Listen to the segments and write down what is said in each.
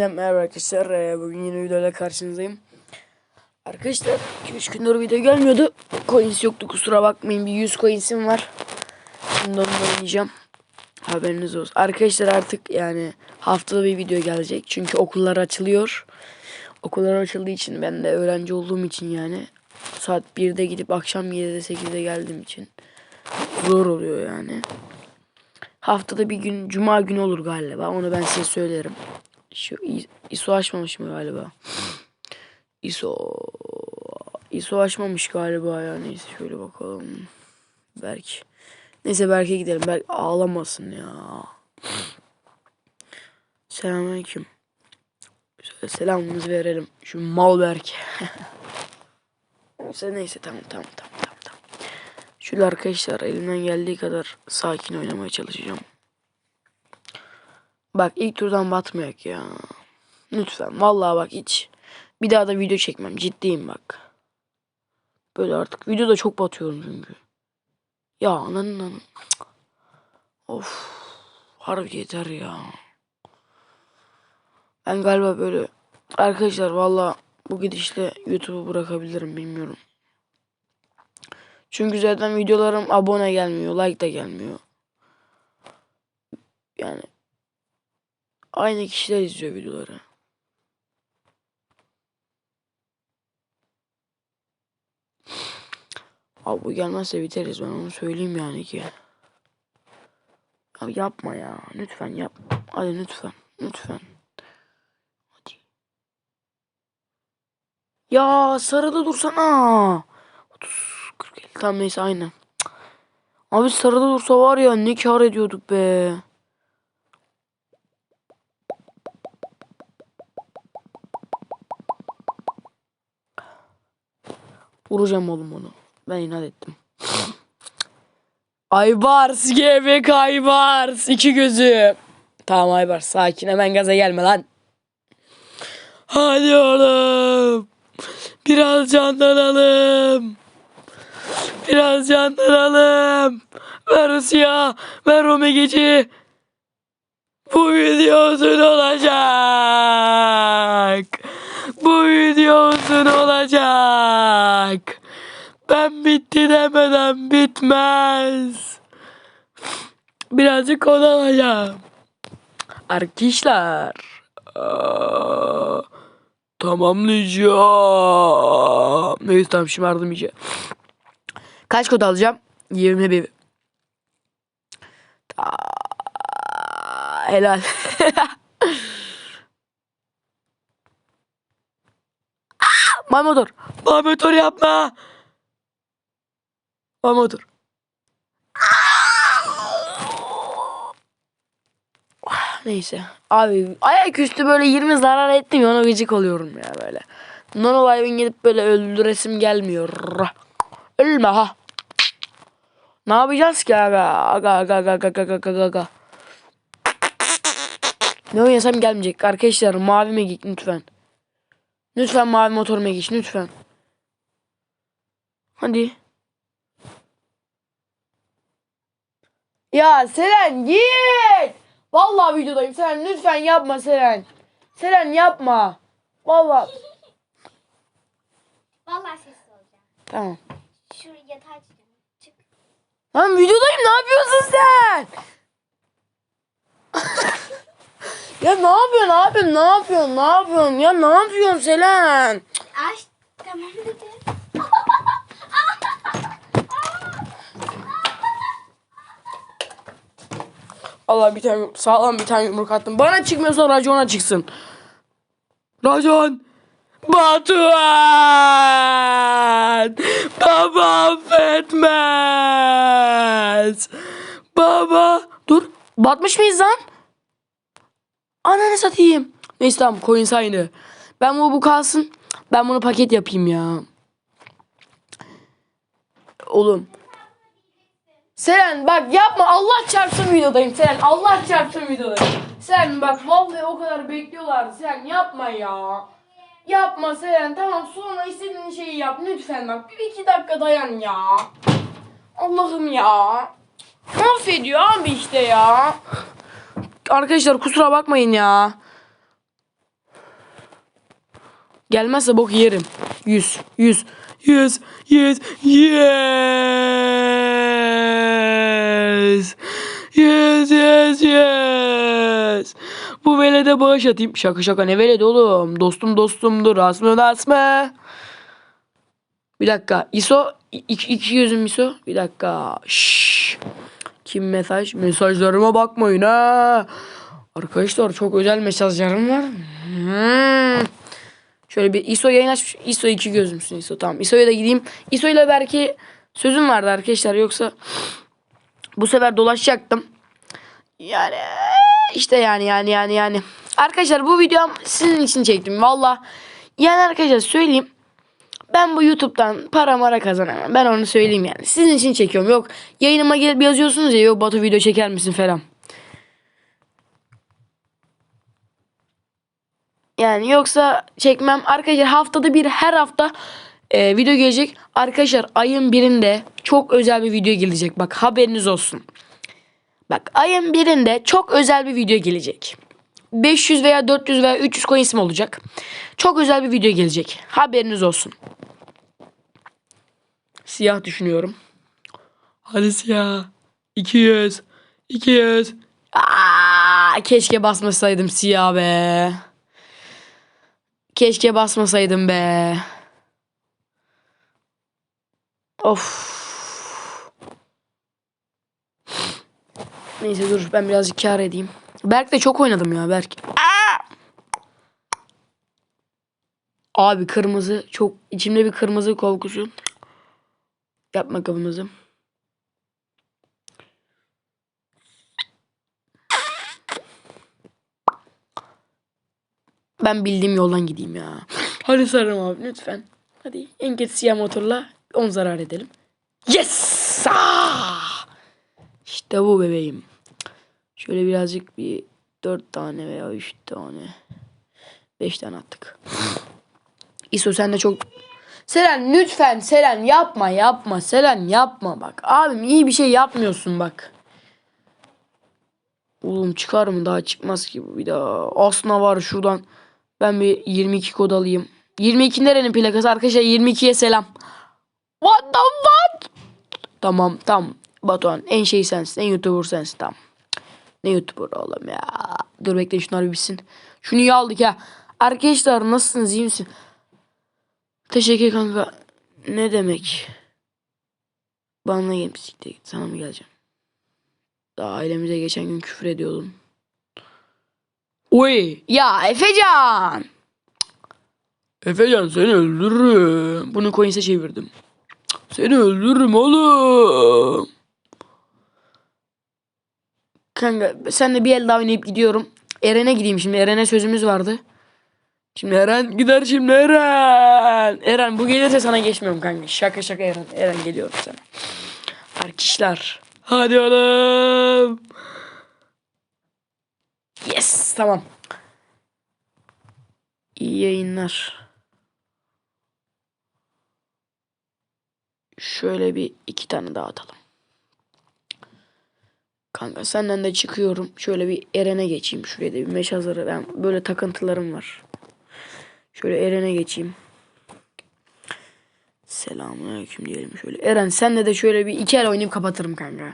Merhaba arkadaşlar. Ee, Bugün yeni videoyla karşınızdayım. Arkadaşlar 2-3 gündür video gelmiyordu. Coins yoktu kusura bakmayın. Bir 100 coins'im var. Şimdi onunla oynayacağım. Haberiniz olsun. Arkadaşlar artık yani haftada bir video gelecek. Çünkü okullar açılıyor. Okullar açıldığı için ben de öğrenci olduğum için yani saat 1'de gidip akşam 7'de 8'de geldiğim için zor oluyor yani. Haftada bir gün cuma günü olur galiba. Onu ben size söylerim. Şu ISO açmamış mı galiba? ISO ISO açmamış galiba ya. Neyse şöyle bakalım. Berk. Neyse Berk'e gidelim. Berk ağlamasın ya. Selamünaleyküm. Şöyle selamımızı verelim. Şu mal Berk. neyse neyse tamam tamam tamam. tamam. Şöyle arkadaşlar elimden geldiği kadar sakin oynamaya çalışacağım. Bak ilk turdan batmayak ya. Lütfen. Vallahi bak hiç. Bir daha da video çekmem. Ciddiyim bak. Böyle artık. Videoda çok batıyorum çünkü. Ya ananın anın. Cık. Of. Harbi yeter ya. Ben galiba böyle. Arkadaşlar valla bu gidişle YouTube'u bırakabilirim bilmiyorum. Çünkü zaten videolarım abone gelmiyor. Like da gelmiyor. Yani Aynı kişiler izliyor videoları. Abi bu gelmezse biteriz ben onu söyleyeyim yani ki. Abi yapma ya. Lütfen yap. Hadi lütfen. Lütfen. Hadi. Ya sarıda dursana. 30 40 50 tamam neyse aynen. Cık. Abi sarıda dursa var ya ne kar ediyorduk be. Vuracağım oğlum onu. Ben inat ettim. Aybars gebek Aybars. iki gözü. Tamam Aybars sakin hemen gaza gelme lan. Hadi oğlum. Biraz canlanalım. Biraz canlanalım. Ver siyah. Ver o megeci. Bu video uzun olacak. Bu video uzun olacak. Ben bitti demeden bitmez. Birazcık konu alacağım. Arkadaşlar. Tamamlayacağım. Neyse tamam şımardım iyice. Kaç kod alacağım? 21. Ta- Helal. May motor. May motor yapma. May motor. Neyse. Abi ayaküstü böyle 20 zarar ettim ya ona gıcık oluyorum ya böyle. Non olayın gidip böyle öldüresim gelmiyor. Ölme ha. Ne yapacağız ki aga? Aga aga aga aga aga aga aga. Ne oynasam gelmeyecek. Arkadaşlar mavi megik lütfen. Lütfen mavi motor megiş lütfen. Hadi. Ya Selen git. Vallahi videodayım. Selen lütfen yapma Selen. Selen yapma. Vallahi. Vallahi sessiz olacağım. Tamam. Şu yatağa çıkacağım. Çık. Lan videodayım ne yapıyorsun sen? ya ne yapıyorsun abi? Ne yapıyorsun? Ne yapıyorsun? Ya ne yapıyorsun Selen? Aç. Tamam dedi. Allah bir tane sağlam bir tane yumruk attım. Bana çıkmıyorsa Racon'a çıksın. Racon. Batuhan. Baba affetmez. Baba. Dur. Batmış mıyız lan? Ananı satayım. Neyse tamam coins aynı. Ben bu bu kalsın. Ben bunu paket yapayım ya. Oğlum. Selen bak yapma Allah çarpsın videodayım Selen Allah çarpsın videodayım. Selen bak vallahi o kadar bekliyorlardı Selen yapma ya. Yapma Selen tamam sonra istediğin şeyi yap lütfen bak bir iki dakika dayan ya. Allah'ım ya. Mahvediyor abi işte ya. Arkadaşlar kusura bakmayın ya. Gelmezse bok yerim. 100. 100. 100. 100. Yes. Yes yes yes. Bu velede bağış atayım. Şaka şaka ne veledi oğlum. Dostum dostumdur. Asmı asmı. Bir dakika. ISO. İki, iki yüzüm ISO. Bir dakika. Şşş. Kim mesaj? Mesajlarıma bakmayın ha. Arkadaşlar çok özel mesajlarım var. Hmm. Şöyle bir ISO yayın açmış. ISO iki gözümsün ISO. Tamam. ISO'ya da gideyim. ISO ile belki sözüm vardı arkadaşlar. Yoksa bu sefer dolaşacaktım. Yani işte yani yani yani yani. Arkadaşlar bu videom sizin için çektim. Valla yani arkadaşlar söyleyeyim. Ben bu YouTube'dan para mara kazanamam. Ben onu söyleyeyim yani. Sizin için çekiyorum. Yok yayınıma gelip yazıyorsunuz ya. Yok Batu video çeker misin falan. Yani yoksa çekmem. Arkadaşlar haftada bir her hafta e, video gelecek. Arkadaşlar ayın birinde çok özel bir video gelecek. Bak haberiniz olsun. Bak ayın birinde çok özel bir video gelecek. 500 veya 400 veya 300 coin isim olacak. Çok özel bir video gelecek. Haberiniz olsun. Siyah düşünüyorum. Hadi siyah. 200. 200. Aa, keşke basmasaydım siyah be. Keşke basmasaydım be. Of. Neyse dur ben birazcık kar edeyim. Berk de çok oynadım ya Berk. Aa! Abi kırmızı çok içimde bir kırmızı korkusu. Yapma kırmızı. Ben bildiğim yoldan gideyim ya. Hadi sarım abi lütfen. Hadi en kötü siyah motorla 10 zarar edelim. Yes! Ah! İşte bu bebeğim. Şöyle birazcık bir 4 tane veya 3 tane. 5 tane attık. İso sen de çok... Selen lütfen Selen yapma yapma Selen yapma bak. Abim iyi bir şey yapmıyorsun bak. Oğlum çıkar mı daha çıkmaz ki bu bir daha. Aslında var şuradan ben bir 22 kod alayım. 22 nerenin plakası arkadaşlar 22'ye selam. What the what? Tamam tamam. Batuhan en şey sensin. En YouTuber sensin tamam. Ne YouTuber oğlum ya. Dur bekle şunlar bir bitsin. Şunu iyi aldık ya. Arkadaşlar nasılsınız iyi misin? Teşekkür kanka. Ne demek? Bana gel bisiklet git. Sana mı geleceğim? Daha ailemize geçen gün küfür ediyordum. Uy ya Efecan. Efecan seni öldürürüm. Bunu coins'e çevirdim. Seni öldürürüm oğlum. Kanka sen de bir el daha oynayıp gidiyorum. Eren'e gideyim şimdi. Eren'e sözümüz vardı. Şimdi Eren gider şimdi Eren. Eren bu gelirse sana geçmiyorum kanka. Şaka şaka Eren. Eren geliyorum sana. Arkadaşlar. Hadi oğlum. Yes tamam. İyi yayınlar. Şöyle bir iki tane daha atalım. Kanka senden de çıkıyorum. Şöyle bir Eren'e geçeyim. Şuraya da bir meş hazırı. Ben böyle takıntılarım var. Şöyle Eren'e geçeyim. Selamünaleyküm diyelim şöyle. Eren senle de şöyle bir iki el oynayıp kapatırım kanka.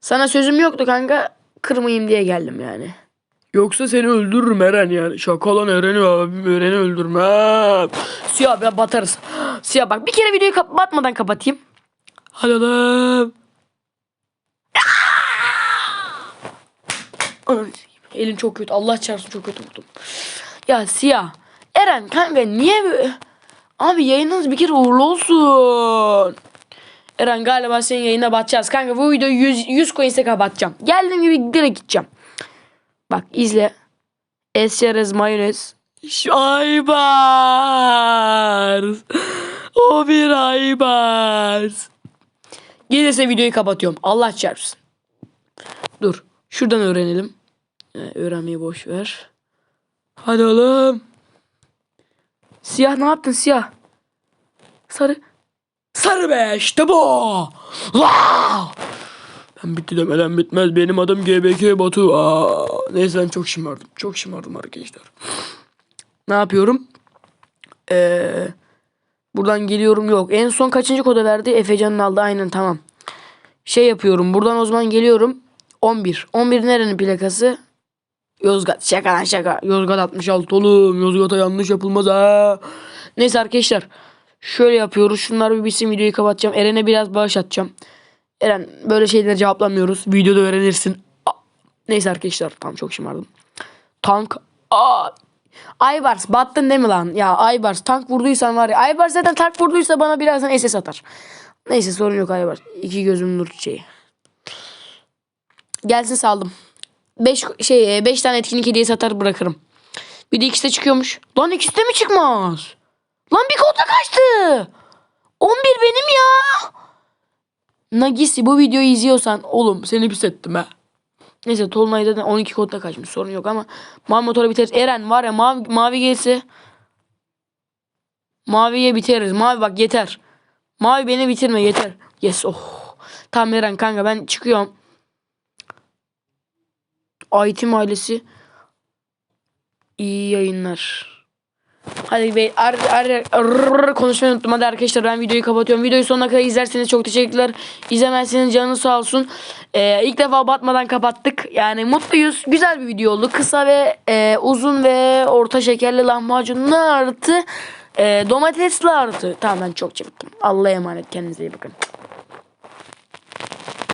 Sana sözüm yoktu kanka. Kırmayayım diye geldim yani. Yoksa seni öldürürüm Eren yani. Şaka lan Eren'i abim Eren'i öldürmem. Siyah ben batarız. Siyah bak bir kere videoyu kapatmadan kapatayım. Hadi oğlum. Elim çok kötü. Allah çarpsın çok kötü vurdum. Ya Siyah. Eren kanka niye? Abi yayınınız bir kere uğurlu olsun. Eren galiba senin yayına batacağız. Kanka bu videoyu 100, 100 coins'e kapatacağım. Geldiğim gibi direkt gideceğim. Bak izle. Esçerez mayonez. Aybars. O bir Aybars. Gelirse videoyu kapatıyorum. Allah çarpsın. Dur. Şuradan öğrenelim. Ee, öğrenmeyi boş ver. Hadi oğlum. Siyah ne yaptın siyah? Sarı. Sarı be işte bu. Wow! Ben bitti demeden bitmez. Benim adım GBK Batu. Aa, neyse ben çok şımardım. Çok şımardım arkadaşlar. Ne yapıyorum? Ee, buradan geliyorum yok. En son kaçıncı kodu verdi? Efecan'ın aldı aynen tamam. Şey yapıyorum. Buradan o zaman geliyorum. 11. 11 nerenin plakası? Yozgat. Şaka lan şaka. Yozgat 66 oğlum. Yozgat'a yanlış yapılmaz ha. Neyse arkadaşlar. Şöyle yapıyoruz. Şunlar bir bitsin videoyu kapatacağım. Eren'e biraz bağış atacağım. Eren böyle şeyleri cevaplamıyoruz. Videoda öğrenirsin. Neyse arkadaşlar. Tam çok şımardım. Tank. Aa. Aybars battın değil mi lan? Ya Aybars tank vurduysan var ya. Aybars zaten tank vurduysa bana birazdan SS atar. Neyse sorun yok Aybars. İki gözüm nur çiçeği. Gelsin saldım. 5 şey 5 tane etkinlik hediyesi atar bırakırım. Bir de ikisi de çıkıyormuş. Lan ikisi de mi çıkmaz? Lan bir kodla kaçtı. 11 benim ya. Nagisi bu videoyu izliyorsan oğlum seni pis ettim ha. Neyse Tolunay'da da 12 kodla kaçmış sorun yok ama mavi motora biteriz. Eren var ya mavi, mavi gelse maviye biteriz. Mavi bak yeter. Mavi beni bitirme yeter. Yes oh. Tamam Eren kanka ben çıkıyorum. Aytim ailesi iyi yayınlar. Hadi be ar, ar, ar, konuşmayı unuttum. Hadi arkadaşlar ben videoyu kapatıyorum. Videoyu sonuna kadar izlerseniz çok teşekkürler. İzlemezseniz canınız sağ olsun. Ee, ilk defa batmadan kapattık. Yani mutluyuz. Güzel bir video oldu. Kısa ve e, uzun ve orta şekerli lahmacunlu artı e, domatesli artı. Tamam ben çok çabuktum. Allah'a emanet kendinize iyi bakın.